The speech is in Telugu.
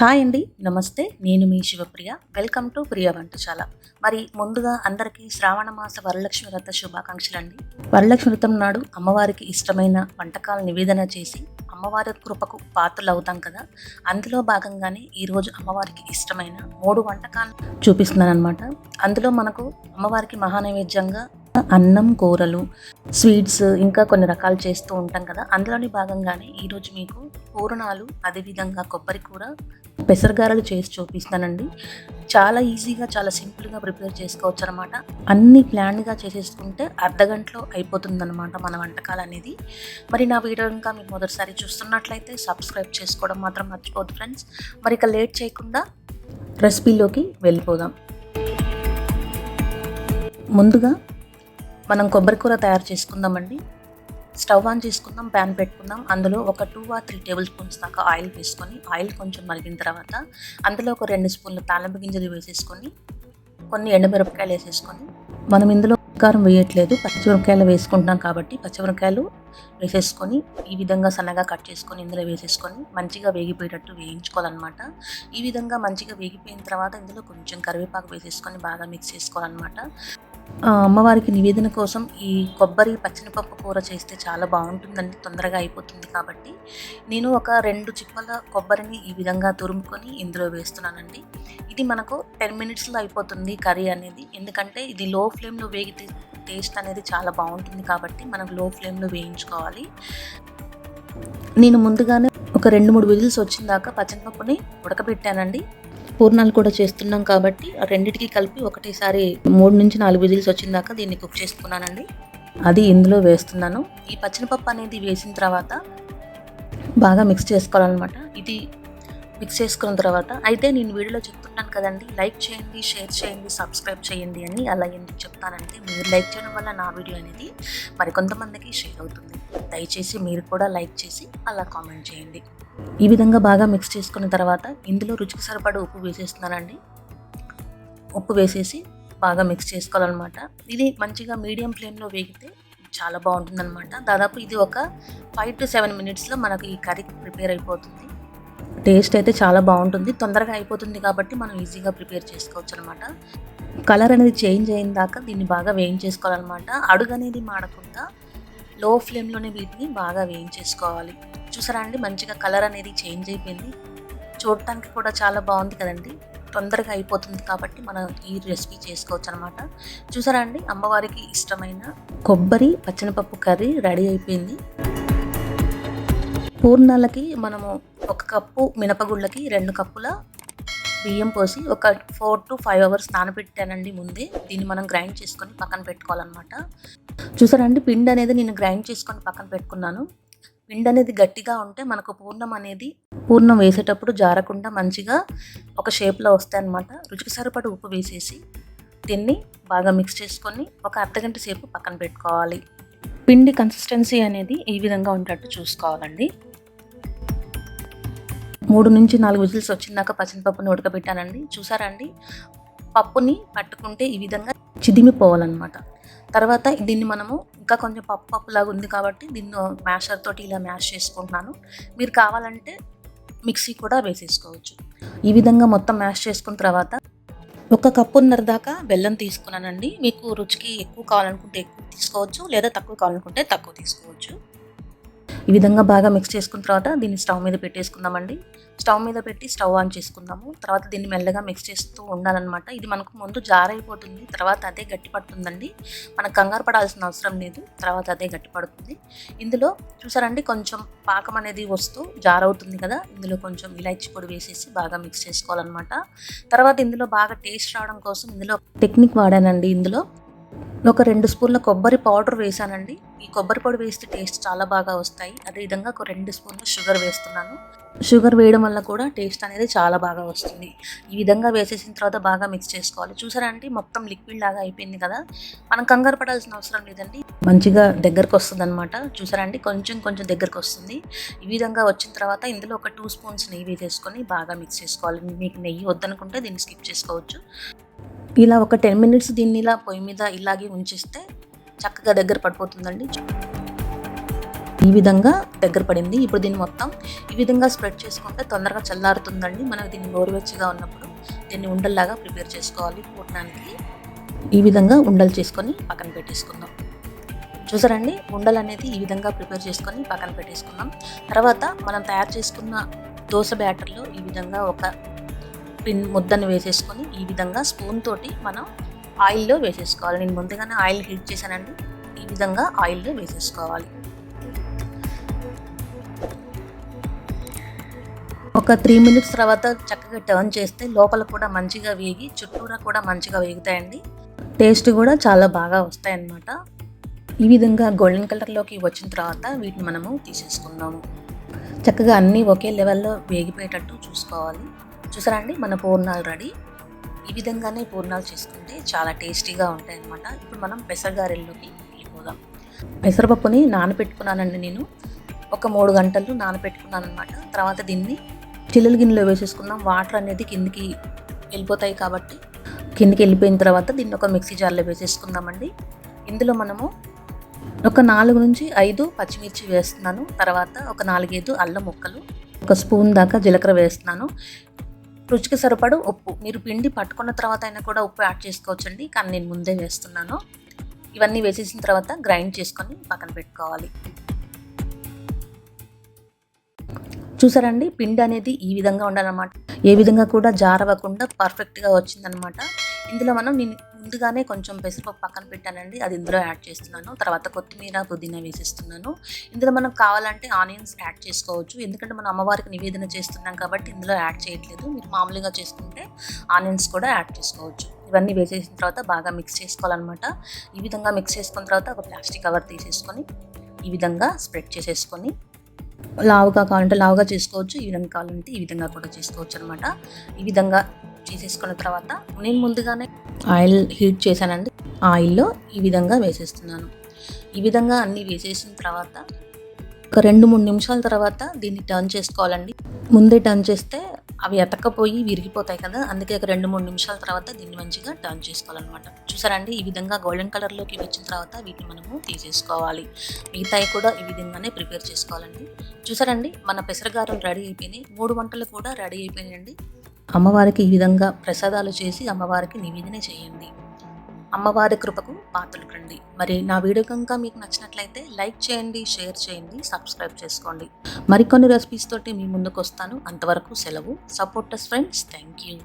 హాయ్ అండి నమస్తే. నేను మీ Shivapriya. Welcome to Priya Vantasala. మరి ముందుగా అందరికీ శ్రావణ మాస వరలక్ష్మి వ్రత శుభాకాంక్షలు అండి. వరలక్ష్మి వ్రతం నాడు అమ్మవారికి ఇష్టమైన వంటకాల నివేదన చేసి అమ్మవారి కృపకు పాత్రలు అవుతాం కదా. అందులో భాగంగానే ఈరోజు అమ్మవారికి ఇష్టమైన మూడు వంటకాలు చూపిస్తున్నాను అనమాట అందులో మనకు అమ్మవారికి మహానైవేద్యంగా అన్నం కూరలు స్వీట్స్ ఇంకా కొన్ని రకాలు చేస్తూ ఉంటాం కదా. అందులోని భాగంగానే ఈరోజు మీకు పూర్ణాలు అదేవిధంగా కొబ్బరి కూర పెసరగారలు చేసి చూపిస్తానండి. చాలా ఈజీగా చాలా సింపుల్గా ప్రిపేర్ చేసుకోవచ్చు అనమాట అన్ని ప్లాన్గా చేసేసుకుంటే అర్ధగంటలో అయిపోతుంది మన వంటకాలు అనేది మరి నా వీడియో ఇంకా మీరు మొదటిసారి చూస్తున్నట్లయితే సబ్స్క్రైబ్ చేసుకోవడం మాత్రం మర్చిపోద్దు ఫ్రెండ్స్. మరి ఇక లేట్ చేయకుండా రెసిపీలోకి వెళ్ళిపోదాం. ముందుగా మనం కొబ్బరి కూర తయారు చేసుకుందామండి. స్టవ్ ఆన్ చేసుకుందాం ప్యాన్ పెట్టుకుందాం. అందులో ఒక two or three table spoons దాకా ఆయిల్ వేసుకొని ఆయిల్ కొంచెం మరిగిన తర్వాత అందులో ఒక రెండు స్పూన్లు తాలింపు గింజలు వేసేసుకొని కొన్ని ఎండుమిరపకాయలు వేసేసుకొని మనం ఇందులో కారం వేయట్లేదు. పచ్చిమిరపకాయలు వేసుకుంటున్నాం కాబట్టి పచ్చిమిరపకాయలు వేసేసుకొని ఈ విధంగా సన్నగా కట్ చేసుకొని ఇందులో వేసేసుకొని మంచిగా వేగిపోయేటట్టు వేయించుకోవాలన్నమాట. ఈ విధంగా మంచిగా వేగిపోయిన తర్వాత ఇందులో కొంచెం కరివేపాకు వేసేసుకొని బాగా మిక్స్ చేసుకోవాలన్నమాట. అమ్మవారికి నివేదన కోసం ఈ కొబ్బరి పచ్చనిపప్పు కూర చేస్తే చాలా బాగుంటుందండి తొందరగా అయిపోతుంది కాబట్టి. నేను ఒక రెండు చిప్పల కొబ్బరిని ఈ విధంగా తురుముకొని ఇందులో వేస్తున్నానండి. ఇది మనకు టెన్ మినిట్స్లో అయిపోతుంది కర్రీ అనేది. ఎందుకంటే ఇది లో ఫ్లేమ్లో వేగితే టేస్ట్ అనేది చాలా బాగుంటుంది కాబట్టి మనం లో ఫ్లేమ్లో వేయించుకోవాలి. నేను ముందుగానే ఒక రెండు మూడు విజిల్స్ వచ్చిన దాకా పచ్చనిపప్పుని ఉడకబెట్టానండి. పూర్ణాలు కూడా చేస్తున్నాం కాబట్టి ఆ రెండిటికి కలిపి ఒకటేసారి మూడు నుంచి నాలుగు విజిల్స్ వచ్చిన దాకా దీన్ని కుక్ చేసుకున్నానండి. అది ఇందులో వేస్తున్నాను. ఈ పచ్చినపప్పు అనేది వేసిన తర్వాత బాగా మిక్స్ చేసుకోవాలన్నమాట. ఇది మిక్స్ చేసుకున్న తర్వాత అయితే నేను వీడియోలో చెప్తున్నాను కదండి లైక్ చేయండి షేర్ చేయండి సబ్స్క్రైబ్ చేయండి అని అలా ఎందుకు చెప్తానంటే మీరు లైక్ చేయడం వల్ల నా వీడియో అనేది మరికొంతమందికి షేర్ అవుతుంది. దయచేసి మీరు కూడా లైక్ చేసి అలా కామెంట్ చేయండి. ఈ విధంగా బాగా మిక్స్ చేసుకున్న తర్వాత ఇందులో రుచికి సరిపడ ఉప్పు వేసేస్తున్నానండి. ఉప్పు వేసేసి బాగా మిక్స్ చేసుకోవాలన్నమాట. ఇది మంచిగా మీడియం ఫ్లేమ్లో వేగితే చాలా బాగుంటుందన్నమాట. దాదాపు ఇది ఒక ఫైవ్ టు సెవెన్ మినిట్స్లో మనకు ఈ కర్రీ ప్రిపేర్ అయిపోతుంది. టేస్ట్ అయితే చాలా బాగుంటుంది. తొందరగా అయిపోతుంది కాబట్టి మనం ఈజీగా ప్రిపేర్ చేసుకోవచ్చు అనమాట కలర్ అనేది చేంజ్ అయిన దాకా దీన్ని బాగా వేయించేసుకోవాలన్నమాట. అడుగు అనేది మాడకుండా లో ఫ్లేమ్లోనే వీటిని బాగా వేయించేసుకోవాలి. చూసారా అండి? మంచిగా కలర్ అనేది చేంజ్ అయిపోయింది. చూడటానికి కూడా చాలా బాగుంది కదండి? తొందరగా అయిపోతుంది కాబట్టి మనం ఈ రెసిపీ చేసుకోవచ్చు అనమాట చూసారా అండి? అమ్మవారికి ఇష్టమైన కొబ్బరి పచ్చనిపప్పు కర్రీ రెడీ అయిపోయింది. పూర్ణాలకి మనము ఒక కప్పు మినపగుళ్ళకి రెండు కప్పుల బియ్యం పోసి ఒక ఫోర్ టు ఫైవ్ అవర్స్ నానబెట్టానండి ముందే. దీన్ని మనం గ్రైండ్ చేసుకొని పక్కన పెట్టుకోవాలన్నమాట. చూసారండి పిండి అనేది నేను గ్రైండ్ చేసుకొని పక్కన పెట్టుకున్నాను. పిండి అనేది గట్టిగా ఉంటే మనకు పూర్ణం అనేది పూర్ణం వేసేటప్పుడు జారకుండా మంచిగా ఒక షేప్లో వస్తాయి అన్నమాట రుచికి సరిపడి ఉప్పు వేసేసి దీన్ని బాగా మిక్స్ చేసుకొని ఒక అర్ధగంట సేపు పక్కన పెట్టుకోవాలి. పిండి కన్సిస్టెన్సీ అనేది ఈ విధంగా ఉండేటట్టు చూసుకోవాలండి. మూడు నుంచి నాలుగు విజిల్స్ వచ్చిందాక పచ్చిమిపప్పుని ఉడకబెట్టానండి. చూసారండి పప్పుని పట్టుకుంటే ఈ విధంగా చిదిమిపోవాలన్నమాట. తర్వాత దీన్ని మనము ఇంకా కొంచెం పప్పు పప్పులాగా ఉంది కాబట్టి దీన్ని మ్యాషర్ తోటి ఇలా మ్యాష్ చేసుకుంటున్నాను. మీరు కావాలంటే మిక్సీ కూడా వేసేసుకోవచ్చు. ఈ విధంగా మొత్తం మ్యాష్ చేసుకున్న తర్వాత ఒక కప్పున్నర దాకా బెల్లం తీసుకున్నానండి. మీకు రుచికి ఎక్కువ కావాలనుకుంటే ఎక్కువ తీసుకోవచ్చు లేదా తక్కువ కావాలనుకుంటే తక్కువ తీసుకోవచ్చు. ఈ విధంగా బాగా మిక్స్ చేసుకున్న తర్వాత దీన్ని స్టవ్ మీద పెట్టేసుకుందామండి. స్టవ్ మీద పెట్టి స్టవ్ ఆన్ చేసుకుందాము. తర్వాత దీన్ని మెల్లగా మిక్స్ చేస్తూ ఉండాలన్నమాట. ఇది మనకు ముందు జారైపోతుంది తర్వాత అదే గట్టి పడుతుందండి మనకు కంగారు పడాల్సిన అవసరం లేదు తర్వాత అదే గట్టి పడుతుంది ఇందులో చూసారండి కొంచెం పాకం అనేది వస్తూ జారవుతుంది కదా ఇందులో కొంచెం ఇలాచి పొడి వేసేసి బాగా మిక్స్ చేసుకోవాలన్నమాట. తర్వాత ఇందులో బాగా టేస్ట్ రావడం కోసం ఇందులో టెక్నిక్ వాడానండి ఇందులో. ఒక రెండు స్పూన్ల కొబ్బరి పౌడర్ వేసానండి ఈ కొబ్బరి పొడి వేస్తే టేస్ట్ చాలా బాగా వస్తాయి. అదేవిధంగా ఒక రెండు స్పూన్లు షుగర్ వేస్తున్నాను. షుగర్ వేయడం వల్ల కూడా టేస్ట్ అనేది చాలా బాగా వస్తుంది. ఈ విధంగా వేసేసిన తర్వాత బాగా మిక్స్ చేసుకోవాలి. చూసారా అండి? మొత్తం లిక్విడ్ లాగా అయిపోయింది కదా? మనం కంగారు పడాల్సిన అవసరం లేదండి. మంచిగా దగ్గరకు వస్తుంది అనమాట చూసారా అండి? కొంచెం కొంచెం దగ్గరకు వస్తుంది. ఈ విధంగా వచ్చిన తర్వాత ఇందులో ఒక టూ స్పూన్స్ నెయ్యి వేసేసుకొని బాగా మిక్స్ చేసుకోవాలి. మీకు నెయ్యి వద్దనుకుంటే దీన్ని స్కిప్ చేసుకోవచ్చు. ఇలా ఒక టెన్ మినిట్స్ దీన్ని ఇలా పొయ్యి మీద ఇలాగే ఉంచిస్తే చక్కగా దగ్గర పడిపోతుందండి. ఈ విధంగా దగ్గర పడింది. ఇప్పుడు దీన్ని మొత్తం ఈ విధంగా స్ప్రెడ్ చేసుకుంటే తొందరగా చల్లారుతుందండి. మనం దీన్ని గోరువెచ్చగా ఉన్నప్పుడు దీన్ని ఉండల్లాగా ప్రిపేర్ చేసుకోవాలి పూర్ణానికి ఈ విధంగా ఉండలు చేసుకొని పక్కన పెట్టేసుకుందాం. చూసారండి? ఉండలు అనేది ఈ విధంగా ప్రిపేర్ చేసుకొని పక్కన పెట్టేసుకుందాం. తర్వాత మనం తయారు చేసుకున్న దోశ బ్యాటర్లో ఈ విధంగా ఒక పిన్ ముద్దను వేసేసుకొని ఈ విధంగా స్పూన్ తోటి మనం ఆయిల్లో వేసేసుకోవాలి. నేను ముందుగానే ఆయిల్ హీట్ చేశానండి. ఈ విధంగా ఆయిల్లో వేసేసుకోవాలి. ఒక త్రీ మినిట్స్ తర్వాత చక్కగా టర్న్ చేస్తే లోపల కూడా మంచిగా వేగి చుట్టూరా కూడా మంచిగా వేగుతాయండి. టేస్ట్ కూడా చాలా బాగా వస్తాయన్నమాట. ఈ విధంగా గోల్డెన్ కలర్లోకి వచ్చిన తర్వాత వీటిని మనము తీసేసుకుందాము. చక్కగా అన్నీ ఒకే లెవెల్లో వేగిపోయేటట్టు చూసుకోవాలి. చూసారా అండి? మన పూర్ణాలు రెడీ. ఈ విధంగానే పూర్ణాలు చేసుకుంటే చాలా టేస్టీగా ఉంటాయి అన్నమాట ఇప్పుడు మనం పెసరగారెల్లోకి వెళ్ళిపోదాం. పెసరపప్పుని నానబెట్టుకున్నానండి నేను. ఒక మూడు గంటలు నానబెట్టుకున్నాను అనమాట తర్వాత దీన్ని చిల్లుల గిన్నెలో వేసేసుకుందాం వాటర్ అనేది కిందికి వెళ్ళిపోతాయి కాబట్టి కిందికి వెళ్ళిపోయిన తర్వాత దీన్ని ఒక మిక్సీ జార్లో వేసేసుకుందామండి. ఇందులో మనము ఒక నాలుగు నుంచి ఐదు పచ్చిమిర్చి వేస్తున్నాను. తర్వాత ఒక నాలుగైదు అల్లం ముక్కలు ఒక స్పూన్ దాకా జీలకర్ర వేస్తున్నాను. రుచికి సరిపడు ఉప్పు. మీరు పిండి పట్టుకున్న తర్వాత అయినా కూడా ఉప్పు యాడ్ చేసుకోవచ్చండి. కానీ నేను ముందే వేస్తున్నాను. ఇవన్నీ వేసేసిన తర్వాత గ్రైండ్ చేసుకొని పక్కన పెట్టుకోవాలి. చూసారండి? పిండి అనేది ఈ విధంగా ఉండాలన్నమాట. ఏ విధంగా కూడా జారవకుండా పర్ఫెక్ట్గా వచ్చిందనమాట ఇందులో మనం నేను ముందుగానే కొంచెం పెసరపప్పు పక్కన పెట్టానండి. అది ఇందులో యాడ్ చేస్తున్నాను. తర్వాత కొత్తిమీర పుదీనా వేసేస్తున్నాను. ఇందులో మనం కావాలంటే ఆనియన్స్ యాడ్ చేసుకోవచ్చు. ఎందుకంటే మనం అమ్మవారికి నివేదన చేస్తున్నాం కాబట్టి ఇందులో యాడ్ చేయట్లేదు. మీరు మామూలుగా చేసుకుంటే ఆనియన్స్ కూడా యాడ్ చేసుకోవచ్చు. ఇవన్నీ వేసేసిన తర్వాత బాగా మిక్స్ చేసుకోవాలన్నమాట. ఈ విధంగా మిక్స్ చేసుకున్న తర్వాత ఒక ప్లాస్టిక్ కవర్ తీసేసుకొని ఈ విధంగా స్ప్రెడ్ చేసేసుకొని లావుగా కావాలంటే లావుగా చేసుకోవచ్చు ఈ విధంగా కావాలంటే ఈ విధంగా కూడా చేసుకోవచ్చు అనమాట ఈ విధంగా చేసేసుకున్న తర్వాత నేను ముందుగానే ఆయిల్ హీట్ చేశానండి. ఆయిల్లో ఈ విధంగా వేసేస్తున్నాను. ఈ విధంగా అన్నీ వేసేసిన తర్వాత ఒక రెండు మూడు నిమిషాల తర్వాత దీన్ని టర్న్ చేసుకోవాలండి. ముందే టర్న్ చేస్తే అవి ఎతకపోయి విరిగిపోతాయి కదా అందుకే ఒక రెండు మూడు నిమిషాల తర్వాత దీన్ని మంచిగా టర్న్ చేసుకోవాలన్నమాట. చూసారండి? ఈ విధంగా గోల్డెన్ కలర్లోకి వచ్చిన తర్వాత వీటిని మనము తీసేసుకోవాలి. మిగతాయి కూడా ఈ విధంగానే ప్రిపేర్ చేసుకోవాలండి. చూసారండి? మన పెసరగారులు రెడీ అయిపోయినాయి. మూడు వంటలు కూడా రెడీ అయిపోయినాయండి. అమ్మవారికి ఈ విధంగా ప్రసాదాలు చేసి అమ్మవారికి నివేదన చేయండి. అమ్మవారి కృపకు పాత్రలు కండి మరి నా వీడియో కనుక మీకు నచ్చినట్లయితే లైక్ చేయండి షేర్ చేయండి సబ్స్క్రైబ్ చేసుకోండి. మరికొన్ని రెసిపీస్ తోటి మీ ముందుకు వస్తాను అంతవరకు సెలవు. Supporters friends thank you